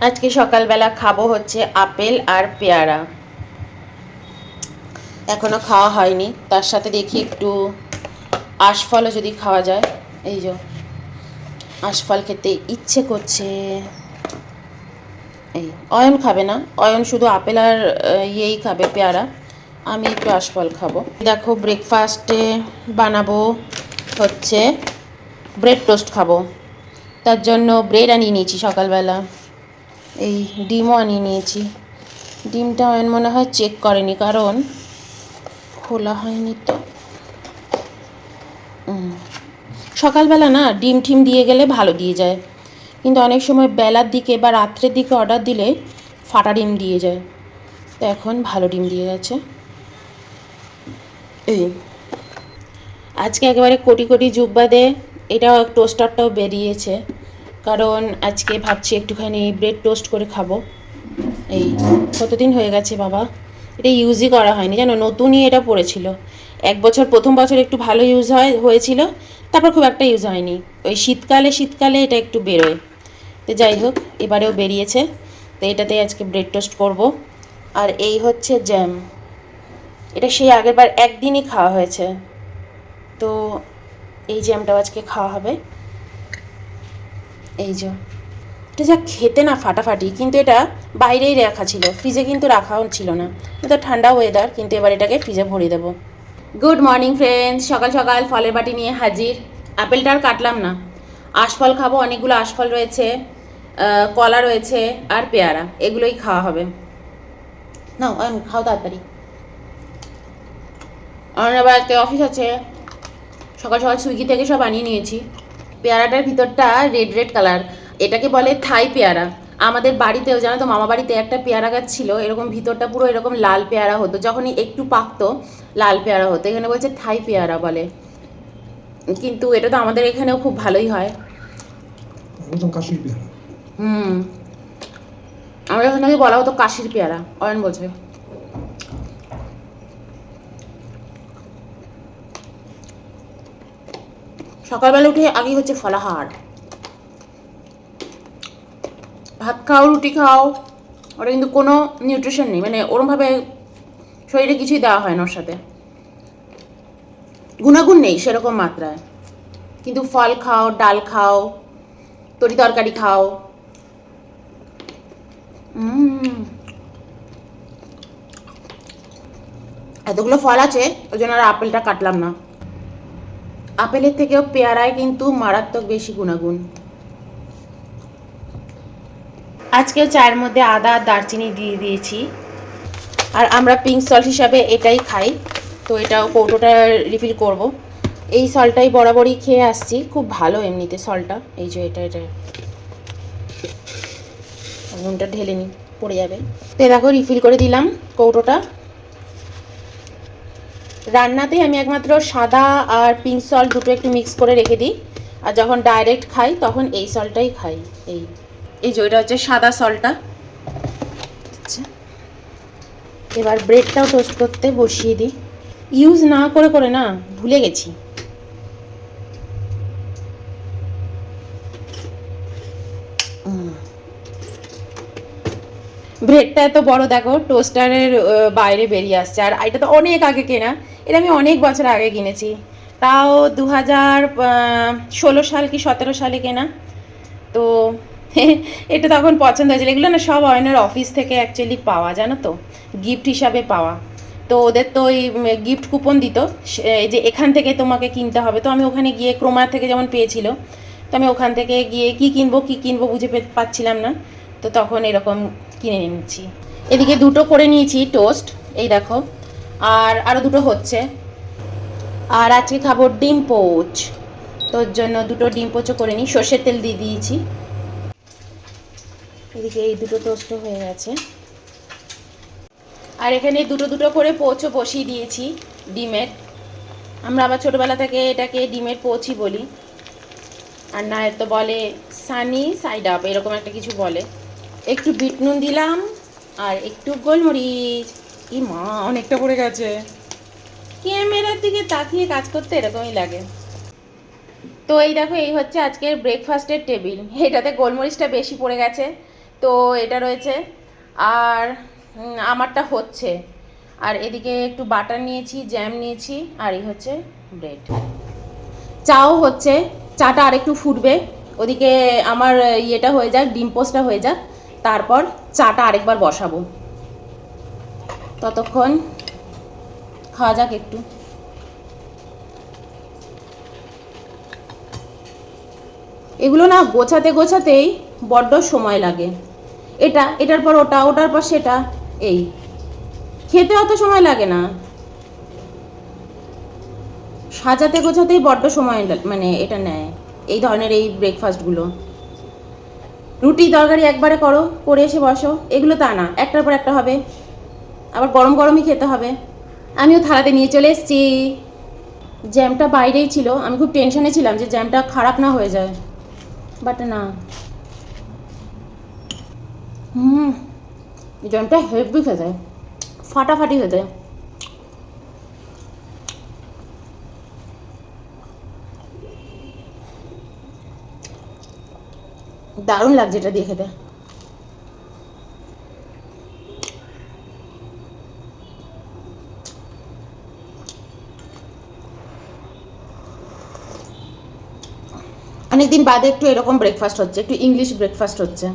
আজকে সকালবেলা খাব হচ্ছে আপেল আর পেয়ারা। এখনও খাওয়া হয়নি। তার সাথে দেখি একটু আশফলও যদি খাওয়া যায়। এই যে, আশফল খেতে ইচ্ছে করছে। এই, অয়ন খাবে না। অয়ন শুধু আপেল আর ইয়েই খাবে, পেয়ারা। আমি একটু আশফল খাব। দেখো ব্রেকফাস্টে বানাবো হচ্ছে ব্রেড টোস্ট খাব। তার জন্য ব্রেড আনিয়ে নিয়েছি সকালবেলা। এই ডিমও আনিয়ে নিয়েছি। ডিমটা আমার মনে হয় চেক করেনি, কারণ খোলা হয়নি তো। সকালবেলা না ডিম ঠিম দিয়ে গেলে ভালো দিয়ে যায়। কিন্তু অনেক সময় বেলার দিকে বা রাত্রের দিকে অর্ডার দিলে ফাটা ডিম দিয়ে যায়। তো এখন ভালো ডিম দিয়ে গেছে। এই, আজকে একেবারে কোটি কোটি যুগ বাদে এটাও টোস্টারটাও বেরিয়েছে। কারণ আজকে ভাবছি একটুখানি ব্রেড টোস্ট করে খাব। এই কতদিন হয়ে গেছে বাবা? এটা ইউজই করা হয়নি। জানো, নতুনই এটা পড়েছিল। এক বছর, প্রথম বছর একটু ভালো ইউজ হয়, হয়েছিল, তারপর খুব একটা ইউজ হয়নি। ওই শীতকালে শীতকালে এটা একটু বেরোয়। তো যাই হোক, এবারেও বেরিয়েছে। তো এটাতে আজকে ব্রেড টোস্ট করব। আর এই হচ্ছে জ্যাম এটা সেই আগেরবার একদিনই খাওয়া হয়েছে। তো এই জ্যামটাও আজকে খাওয়া হবে। এই যে, এটা যা খেতে না ফাটাফাটি, কিন্তু এটা বাইরেই রাখা ছিল ফ্রিজে কিন্তু রাখাও ছিল না। এটা ঠান্ডা ওয়েদার কিন্তু এবার এটাকে ফ্রিজে ভরিয়ে দেবো। গুড মর্নিং ফ্রেন্ডস সকাল সকাল ফলের বাটি নিয়ে হাজির। আপেলটা আর কাটলাম না। আশফল খাব, অনেকগুলো আশফল রয়েছে কলা রয়েছে আর পেয়ারা। এগুলোই খাওয়া হবে। না খাও তাড়াতাড়ি। আমার আবার আজকে অফিস আছে। সকাল সকাল সুইগি থেকে সব আনিয়ে নিয়েছি। পেয়ারাটার ভিতরটা রেড রেড কালার এটাকে বলে থাই পেয়ারা। আমাদের বাড়িতেও জানো তো মামা বাড়িতে একটা পেয়ারা গাছ ছিল এরকম ভিতরটা পুরো এরকম লাল পেয়ারা হতো যখনই একটু পাকতো লাল পেয়ারা হতো। এখানে বলছে থাই পেয়ারা বলে। কিন্তু এটা তো আমাদের এখানেও খুব ভালোই হয়। হুম। আমাদের এখানে বলা হতো কাশির পেয়ারা অয়ন বলছে। সকালবেলা উঠে আগে হচ্ছে ফলাহার। ভাত খাও, রুটি খাও, ওটা কিন্তু কোনো নিউট্রিশন নেই। মানে ওরমভাবে শরীরে কিছুই দেওয়া হয় না ওর সাথে। গুণাগুণ নেই সেরকম মাত্রায়। কিন্তু ফল খাও, ডাল খাও, তরি তরকারি খাও। এতগুলো ফল আছে, ওই জন্য আর আপেলটা কাটলাম না। আপেলের থেকেও পেয়ারায় কিন্তু মারাত্মক বেশি গুণাগুণ। আজকে চায়ের মধ্যে আদা, দারচিনি দিয়ে দিয়েছি। আর আমরা পিঙ্ক সল্ট হিসাবে এটাই খাই। তো এটাও কৌটোটা রিফিল করব। এই সল্টটাই বরাবরই খেয়ে আসছি। খুব ভালো এমনিতে সল্টটা এই যে এটা এটা। নুনটা ঢেলে নি, পড়ে যাবে। তো দেখো রিফিল করে দিলাম কৌটোটা। রান্নাতে আমি একমাত্র সাদা আর পিঙ্ক সল্ট দুটো একটু মিক্স করে রেখে দিই। আর যখন ডাইরেক্ট খাই, তখন এই সল্টটাই খাই। এই এই যে ওইটা হচ্ছে সাদা সল্টটা আচ্ছা। এবার ব্রেডটাও টোস্ট করতে বসিয়ে দিই। ইউজ না করে করে না, ভুলে গেছি। ব্রেডটা এত বড়, দেখো টোস্টারের বাইরে বেরিয়ে আসছে। আর এটা তো অনেক আগে কেনা। এটা আমি অনেক বছর আগে কিনেছি। তাও দু হাজার ষোলো সাল কি সতেরো সালে কেনা। তো এটা তখন পছন্দ হয়েছিল। এগুলো না সব অয়নের অফিস থেকে অ্যাকচুয়ালি পাওয়া, জানো তো? গিফট হিসাবে পাওয়া। তো ওদের তো ওই গিফট কুপন দিত। যে এখান থেকে তোমাকে কিনতে হবে। তো আমি ওখানে গিয়ে ক্রোমা থেকে যেমন পেয়েছিল, তো আমি ওখান থেকে গিয়ে কি কিনবো কি কিনবো বুঝে পাচ্ছিলাম না। তো তখন এরকম কিনে নিচ্ছি এদিকে দুটো করে নিয়েছি টোস্ট এই দেখো আর আরও দুটো হচ্ছে। আর আজকে খাব ডিম পোচ। তোর জন্য দুটো ডিম পোচও করে নিই। সর্ষের তেল দিয়ে দিয়েছি। এদিকে এই দুটো টোস্ট হয়ে গেছে। আর এখানে দুটো দুটো করে পোচও বসিয়ে দিয়েছি ডিমের। আমরা আবার ছোটোবেলা থেকে এটাকে ডিমের পোচই বলি। আর না তো বলে সানি সাইড আপ, এরকম একটা কিছু বলে। একটু বিট নুন দিলাম, আর একটু গোলমরিচ। ই মা, অনেকটা পড়ে গেছে। ক্যামেরার দিকে তাকিয়ে কাজ করতে এরকমই লাগে। তো এই দেখো, এই হচ্ছে আজকের ব্রেকফাস্টের টেবিল এটাতে গোলমরিচটা বেশি পড়ে গেছে। তো এটা রয়েছে। আর আমারটা হচ্ছে। আর এদিকে একটু বাটার নিয়েছি জ্যাম নিয়েছি, আর এই হচ্ছে ব্রেড চাও হচ্ছে, চাটা আরেকটু ফুটবে। ওদিকে আমার ইয়েটা হয়ে যাক, ডিম হয়ে যাক। তারপর চাটা আরেকবার বসাবো। ততক্ষণ খাওয়া যাক একটু। এগুলো না গোছাতে গোছাতেই বড্ড সময় লাগে। এটা, এটার পর ওটা, ওটার পর সেটা, এই। খেতে অত সময় লাগে না। সাজাতে গোছাতেই বড্ড সময় মানে এটা নেয়, এই ধরনের এই ব্রেকফাস্টগুলো রুটি তরকারি একবারে করো, করে এসে বসো, এগুলো তা না, একটার পর একটা হবে। আবার গরম গরমই খেতে হবে। আমিও থালাতে নিয়ে চলে এসেছি। জ্যামটা বাইরেই ছিল। আমি খুব টেনশনে ছিলাম যে জ্যামটা খারাপ না হয়ে যায়। বাট না। হুম। জ্যামটা হেভি খেতে ফাটাফাটি খেতে দারুণ লাগছে এটা দিয়ে খেতে। অনেকদিন বাদে একটু এরকম ব্রেকফাস্ট হচ্ছে একটু ইংলিশ ব্রেকফাস্ট হচ্ছে।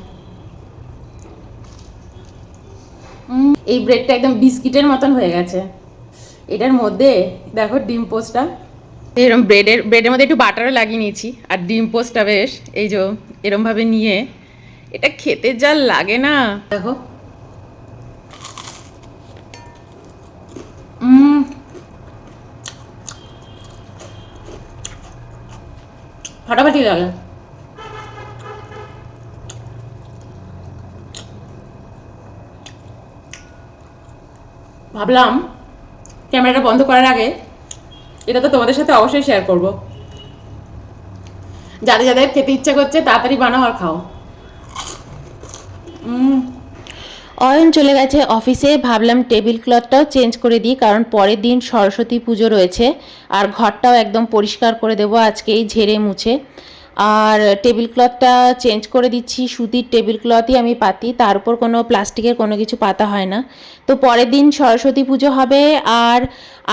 এই ব্রেডটা একদম বিস্কিটের মতন হয়ে গেছে। এটার মধ্যে দেখো ডিম পোস্টটা। এরকম ব্রেডের ব্রেডের মধ্যে একটু বাটারও লাগিয়ে নিয়েছি আর ডিম পোস্টটা বেশ এই যে এরমভাবে নিয়ে এটা খেতে যা লাগে না। দেখো। উম, ফাটাফাটি লাগে ভাবলাম ক্যামেরাটা বন্ধ করার আগে এটা তো তোমাদের সাথে অবশ্যই শেয়ার করব। যাদের যাদের খেতে ইচ্ছা করছে, তাড়াতাড়ি বানাও আর খাও। উম অয়ন চলে গেছে অফিসে। ভাবলাম টেবিল ক্লথটাও চেঞ্জ করে দিই, কারণ পরের দিন সরস্বতী পুজো রয়েছে। আর ঘরটাও একদম পরিষ্কার করে দেবো আজকেই ঝেড়ে মুছে। আর টেবিল ক্লথটা চেঞ্জ করে দিচ্ছি, সুতির টেবিল ক্লথই আমি পাতি, তার উপর কোনো প্লাস্টিকের কোনো কিছু পাতা হয় না। তো পরের দিন সরস্বতী পুজো হবে, আর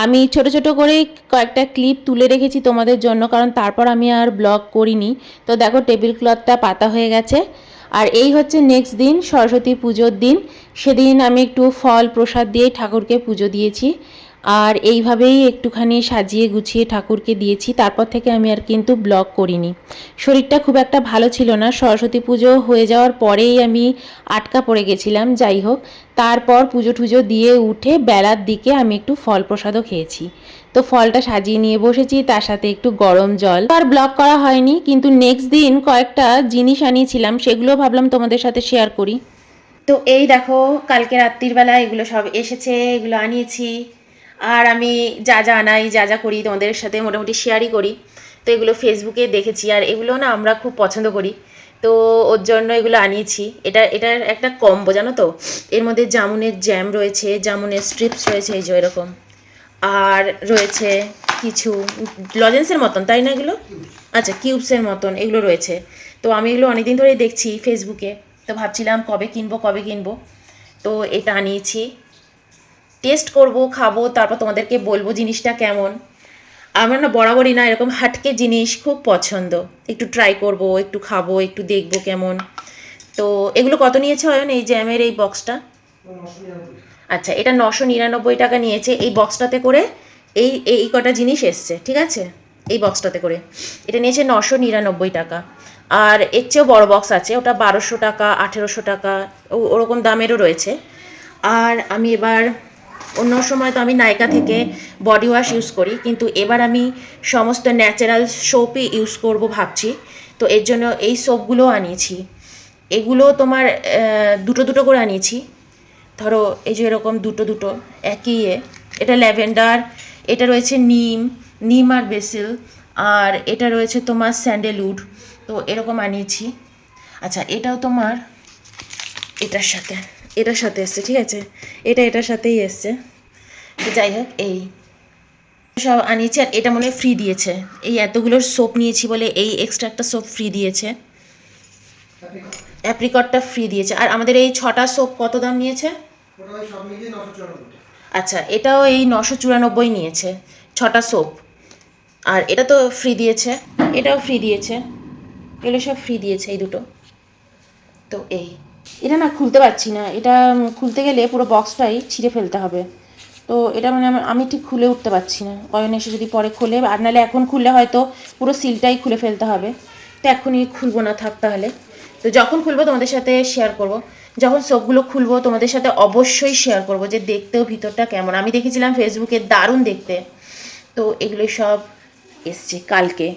আমি ছোট ছোট করে কয়েকটা ক্লিপ তুলে রেখেছি তোমাদের জন্য, কারণ তারপর আমি আর ব্লগ করিনি। তো দেখো টেবিল ক্লথটা পাতা হয়ে গেছে। আর এই হচ্ছে নেক্সট দিন, সরস্বতী পুজোর দিন। সেদিন আমি একটু ফল প্রসাদ দিয়ে ঠাকুরকে পুজো দিয়েছি। আর এইভাবেই একটুখানি সাজিয়ে গুছিয়ে ঠাকুরকে দিয়েছি। তারপর থেকে আমি আর কিন্তু ব্লগ করিনি। শরীরটা খুব একটা ভালো ছিল না। সরস্বতী পুজো হয়ে যাওয়ার পরেই আমি আটকা পড়ে গেছিলাম, যাই হোক। তারপর পুজো টুজো দিয়ে উঠে বেলার দিকে আমি একটু ফল প্রসাদও খেয়েছি। তো ফলটা সাজিয়ে নিয়ে বসেছি, তার সাথে একটু গরম জল। আর ব্লগ করা হয়নি, কিন্তু নেক্সট দিন কয়েকটা জিনিস আনিয়েছিলাম, সেগুলো ভাবলাম তোমাদের সাথে শেয়ার করি। তো এই দেখো, কালকে রাত্রির বেলা এগুলো সব এসেছে, এগুলো আনিয়েছি। আর আমি যা যা আনাই, যা যা করি তোমাদের সাথে মোটামুটি শেয়ারই করি। তো এগুলো ফেসবুকে দেখেছি আর এগুলো না আমরা খুব পছন্দ করি। তো ওর জন্য এগুলো আনিয়েছি। এটা, এটার একটা কম্বো জানো তো? এর মধ্যে জামুনের জ্যাম রয়েছে, জামুনের স্ট্রিপস রয়েছে, এই যে এরকম। আর রয়েছে কিছু লজেন্সের মতন, তাই না এগুলো? আচ্ছা কিউবসের মতন এগুলো রয়েছে। তো আমি এগুলো অনেকদিন ধরেই দেখছি ফেসবুকে তো ভাবছিলাম কবে কিনবো কবে কিনবো। তো এটা আনিয়েছি। টেস্ট করব, খাব, তারপর তোমাদেরকে বলব জিনিসটা কেমন। আমার না বরাবরই না এরকম হাটকে জিনিস খুব পছন্দ। একটু ট্রাই করব, একটু খাব, একটু দেখব কেমন। তো এগুলো কত নিয়েছে অয়ন? এই জ্যামের এই বক্সটা আচ্ছা এটা নশো নিরানব্বই টাকা নিয়েছে। এই বক্সটাতে করে এই এই কটা জিনিস এসছে, ঠিক আছে? এই বক্সটাতে করে। এটা নিয়েছে নশো নিরানব্বই টাকা। আর এর চেয়েও বড় বক্স আছে, ওটা বারোশো টাকা, আঠেরোশো টাকা ওরকম দামেরও রয়েছে। আর আমি এবার অন্য সময় তো আমি নাইকা থেকে বডি ওয়াশ ইউজ করি, কিন্তু এবার আমি সমস্ত ন্যাচারাল সোপই ইউজ করব ভাবছি। তো এর জন্য এই সোপগুলো আনিয়েছি। এগুলো তোমার দুটো দুটো করে আনিয়েছি। ধরো এই যে এরকম দুটো দুটো, একই ইয়ে। এটা ল্যাভেন্ডার, এটা রয়েছে নিম নিম আর বেসিল, আর এটা রয়েছে তোমার স্যান্ডেলউড। তো এরকম আনিয়েছি। আচ্ছা এটাও তোমার, এটার সাথে। এটার সাথে এসছে ঠিক আছে? এটা এটার সাথেই এসছে। তো যাই হোক এই। সব আনিয়েছি আর এটা মনে হয় ফ্রি দিয়েছে। এই এতগুলোর সোপ নিয়েছি বলে এই এক্সট্রা একটা সোপ ফ্রি দিয়েছে। অ্যাপ্রিকটটা ফ্রি দিয়েছে। আর আমাদের এই ছটা সোপ কত দাম নিয়েছে? আচ্ছা এটাও এই নশো চুরানব্বই নিয়েছে ছটা সোপ আর এটা তো ফ্রি দিয়েছে। এটাও ফ্রি দিয়েছে। এগুলো সব ফ্রি দিয়েছে এই দুটো। তো এই। এটা না খুলতে পারছি না। এটা খুলতে গেলে পুরো বক্সটাই ছিঁড়ে ফেলতে হবে। তো এটা মানে আমি ঠিক খুলে উঠতে পারছি না। অয়ন এসে যদি পরে খোলে, আর নাহলে এখন খুললে হয়তো পুরো সিলটাই খুলে ফেলতে হবে। তো এখনই খুলবো না, থাক তাহলে। তো যখন খুলবো তোমাদের সাথে শেয়ার করব। যখন সবগুলো খুলবো, তোমাদের সাথে অবশ্যই শেয়ার করব যে দেখতেও ভিতরটা কেমন। আমি দেখেছিলাম ফেসবুকে দারুণ দেখতে। তো এগুলো সব এসছে কালকে।